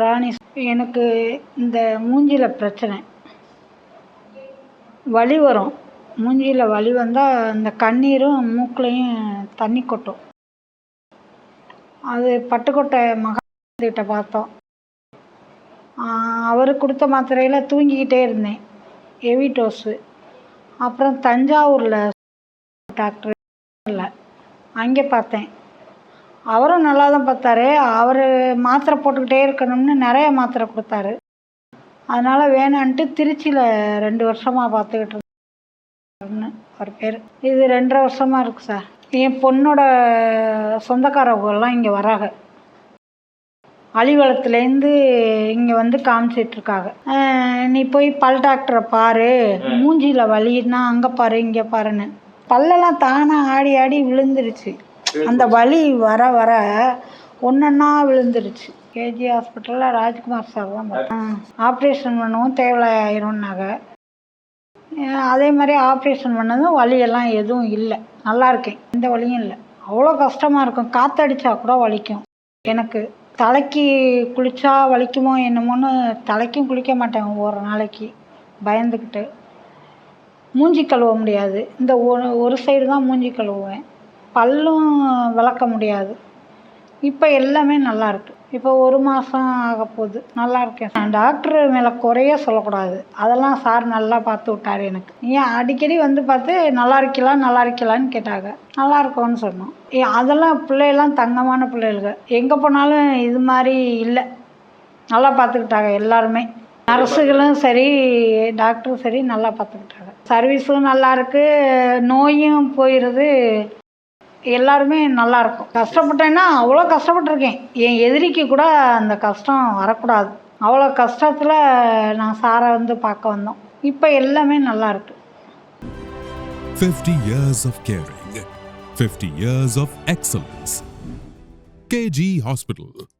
ராணி எனக்கு இந்த மூஞ்சியில் பிரச்சனை. வலி வரும். மூஞ்சியில் வலி வந்தால் இந்த கண்ணீரும் மூக்குலையும் தண்ணி கொட்டும். அது பட்டுக்கோட்டை மகாந்திட்ட பார்த்தோம். அவர் கொடுத்த மாத்திரையில் தூங்கிக்கிட்டே இருந்தேன். Heavy dose. அப்புறம் தஞ்சாவூரில் டாக்டர் இல்லை. அங்கே பார்த்தேன். அவரும் நல்லா தான் பார்த்தாரு. அவர் மாத்திரை போட்டுக்கிட்டே இருக்கணும்னு நிறைய மாத்திரை கொடுத்தாரு. அதனால் வேணான்ட்டு திருச்சியில் ரெண்டு வருஷமாக பார்த்துக்கிட்டு இருந்தேன் அவர் பேர். இது ரெண்டரை வருஷமாக இருக்குது சார். என் பொண்ணோட சொந்தக்காரவங்கெல்லாம் இங்கே வராங்க. அலிவளத்துலேருந்து இங்கே வந்து காமிச்சிட்ருக்காங்க. நீ போய் பல் டாக்டரை பாரு. மூஞ்சியில் வலின்னா அங்கே பாரு இங்கே பாருன்னு. பல்லெல்லாம் தானாக ஆடி ஆடி விழுந்துருச்சு. அந்த வலி வர வர ஒன்றொன்னா விழுந்துருச்சு. கேஜி ஹாஸ்பிட்டலில் ராஜ்குமார் சார் தான் ஆப்ரேஷன் பண்ணவும் தேவையாயிரும்னாங்க அதே மாதிரி ஆப்ரேஷன் பண்ணதும் வலியெல்லாம் எதுவும் இல்லை. நல்லா இருக்கேன். எந்த வலியும் இல்லை. அவ்வளோ கஷ்டமாக இருக்கும். காற்றடிச்சா கூட வலிக்கும். எனக்கு தலைக்கு குளிச்சா வலிக்குமோ என்னமோன்னு தலைக்கும் குளிக்க மாட்டேன் ஒரு நாளைக்கு. பயந்துக்கிட்டு. மூஞ்சி கழுவ முடியாது. இந்த ஒரு ஒரு சைடு தான் மூஞ்சி கழுவுவேன். பல்லும் விளக்க முடியாது. இப்போ எல்லாமே நல்லாயிருக்கு இப்போ ஒரு மாதம் ஆக போகுது. நல்லா இருக்கேன். நான் டாக்டர் மேலே குறைய சொல்லக்கூடாது. அதெல்லாம் சார் நல்லா பார்த்து விட்டார் எனக்கு. ஏன் அடிக்கடி வந்து பார்த்து நல்லா இருக்கலாம் நல்லா இருக்கலான்னு கேட்டாங்க. நல்லா இருக்கோன்னு சொன்னோம் ஏ அதெல்லாம் பிள்ளைகள்லாம் தங்கமான பிள்ளைகளுக்கு எங்கே போனாலும் இது மாதிரி இல்லை. நல்லா பார்த்துக்கிட்டாங்க எல்லாருமே. நர்ஸுகளும் சரி டாக்டரும் சரி நல்லா பார்த்துக்கிட்டாங்க. சர்வீஸும் நல்லாயிருக்கு நோயும் போயிடுது எல்லாருமே நல்லாயிருக்கும் கஷ்டப்பட்டேன்னா அவ்வளோ கஷ்டப்பட்டிருக்கேன். என் எதிரிக்கு கூட அந்த கஷ்டம் வரக்கூடாது. அவ்வளோ கஷ்டத்தில் நான் சாரை வந்து பார்க்க வந்தோம். இப்போ எல்லாமே நல்லாயிருக்கு fifty years of caring fifty years of excellence KG hospital